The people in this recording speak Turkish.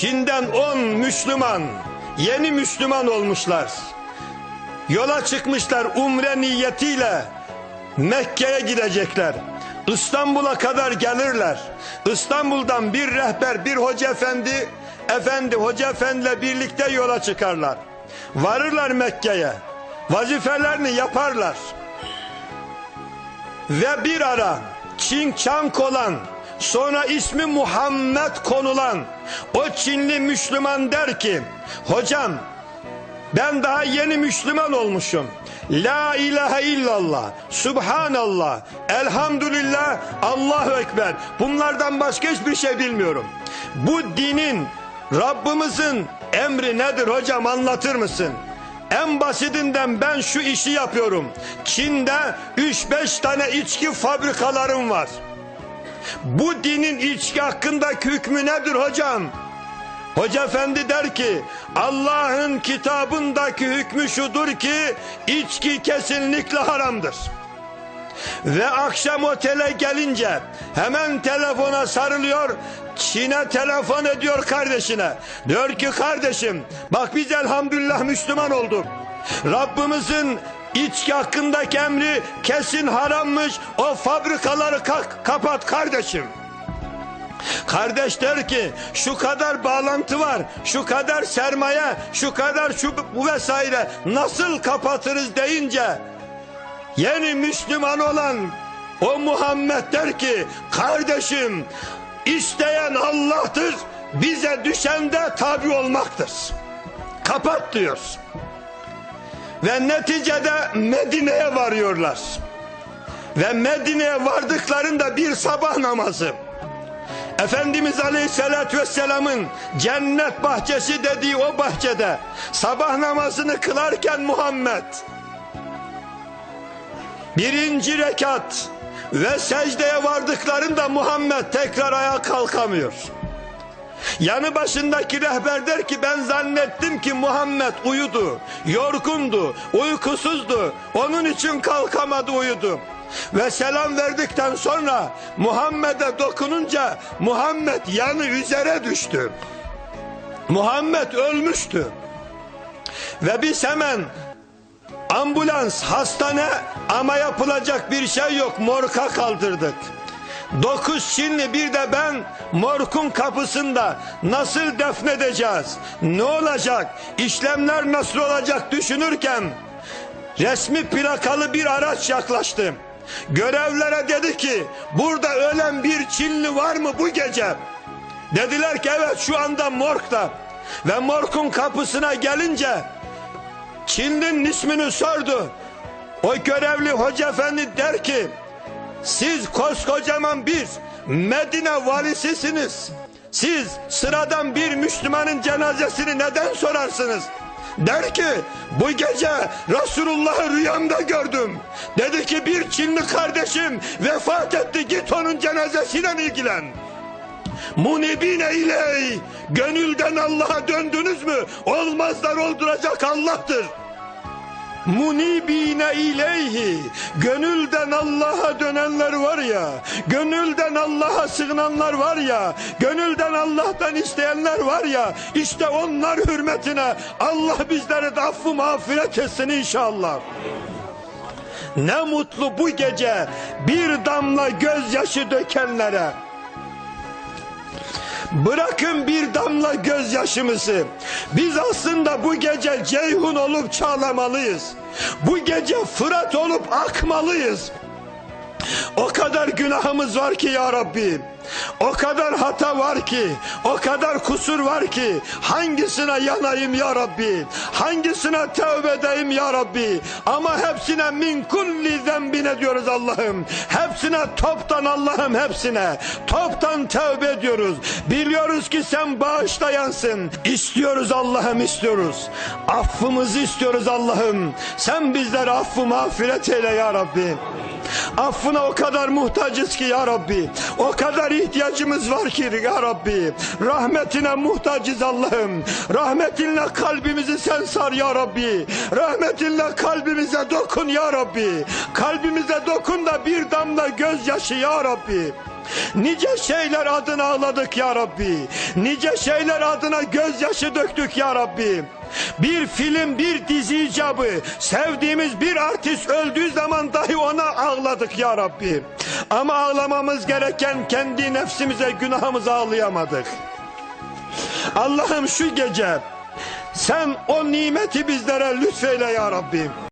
Çin'den 10 Müslüman yeni Müslüman olmuşlar. Yola çıkmışlar umre niyetiyle Mekke'ye gidecekler. İstanbul'a kadar gelirler. İstanbul'dan bir rehber, bir hoca efendi, efendi, hoca efendiyle birlikte yola çıkarlar. Varırlar Mekke'ye. Vazifelerini yaparlar. Ve bir ara Çin Çank olan sonra ismi Muhammed konulan o Çinli Müslüman der ki hocam ben daha yeni Müslüman olmuşum. La ilahe illallah, subhanallah, elhamdülillah, Allahu ekber. Bunlardan başka hiçbir şey bilmiyorum. Bu dinin, Rabbimizin emri nedir hocam anlatır mısın? En basitinden ben şu işi yapıyorum. Çin'de 3-5 tane içki fabrikalarım var. Bu dinin içki hakkındaki hükmü nedir hocam? Hoca efendi der ki Allah'ın kitabındaki hükmü şudur ki içki kesinlikle haramdır. Ve akşam otele gelince hemen telefona sarılıyor. Çin'e telefon ediyor kardeşine. Diyor ki kardeşim bak biz elhamdülillah Müslüman olduk. Rabbimizin içki hakkındaki emri kesin harammış. O fabrikaları ka- kapat kardeşim. Kardeş der ki şu kadar bağlantı var, şu kadar sermaye, şu kadar şu bu vesaire nasıl kapatırız deyince yeni Müslüman olan o Muhammed der ki kardeşim isteyen Allah'tır bize düşen de tabi olmaktır. Kapat diyor. Ve neticede Medine'ye varıyorlar. Ve Medine'ye vardıklarında bir sabah namazı. Efendimiz Aleyhisselatü Vesselam'ın cennet bahçesi dediği o bahçede sabah namazını kılarken Muhammed birinci rekat ve secdeye vardıklarında Muhammed tekrar ayağa kalkamıyor. Yanı başındaki rehber der ki ben zannettim ki Muhammed uyudu, yorgundu, uykusuzdu. Onun için kalkamadı uyudu. Ve selam verdikten sonra Muhammed'e dokununca Muhammed yanı üzere düştü. Muhammed ölmüştü. Ve biz hemen ambulans, hastane ama yapılacak bir şey yok morka kaldırdık. Dokuz Çinli bir de ben morkun kapısında nasıl defnedeceğiz? Ne olacak? İşlemler nasıl olacak düşünürken resmi plakalı bir araç yaklaştı. Görevlere dedi ki burada ölen bir Çinli var mı bu gece? Dediler ki evet şu anda morgda. Ve morgun kapısına gelince Çinli'nin ismini sordu. O görevli hoca efendi der ki siz koskocaman bir Medine valisisiniz. Siz sıradan bir Müslümanın cenazesini neden sorarsınız? Der ki bu gece Resulullah'ı rüyamda gördüm. Dedi ki bir Çinli kardeşim vefat etti git onun cenazesiyle ilgilen. Munibine iley gönülden Allah'a döndünüz mü? Olmazlar olduracak Allah'tır. Munibine ileyhi gönülden Allah'a dönenler var ya gönülden Allah'a sığınanlar var ya gönülden Allah'tan isteyenler var ya işte onlar hürmetine Allah bizlere de affı mağfiret etsin inşallah. Ne mutlu bu gece bir damla gözyaşı dökenlere. Bırakın bir damla gözyaşımızı. Biz aslında bu gece Ceyhun olup çağlamalıyız. Bu gece Fırat olup akmalıyız. O kadar günahımız var ki ya Rabbi. O kadar hata var ki, o kadar kusur var ki hangisine yanayım ya Rabbi? Hangisine tövbe edeyim ya Rabbi? Ama hepsine min kulli zembine diyoruz Allah'ım. Hepsine toptan Allah'ım hepsine. Toptan tövbe ediyoruz. Biliyoruz ki sen bağışlayansın. İstiyoruz Allah'ım istiyoruz. Affımızı istiyoruz Allah'ım. Sen bizlere affı mağfiret eyle ya Rabbi. Affına o kadar muhtacız ki ya Rabbi. O kadar ihtiyacımız var ki ya Rabbi. Rahmetine muhtacız Allah'ım. Rahmetinle kalbimizi sen sar ya Rabbi. Rahmetinle kalbimize dokun ya Rabbi. Kalbimize dokun da bir damla gözyaşı ya Rabbi. Nice şeyler adına ağladık ya Rabbi. Nice şeyler adına gözyaşı döktük ya Rabbi. Bir film, bir dizi icabı, sevdiğimiz bir artist öldüğü zaman dahi ona ağladık ya Rabbi. Ama ağlamamız gereken kendi nefsimize, günahımıza ağlayamadık. Allah'ım şu gece sen o nimeti bizlere lütfeyle ya Rabbi.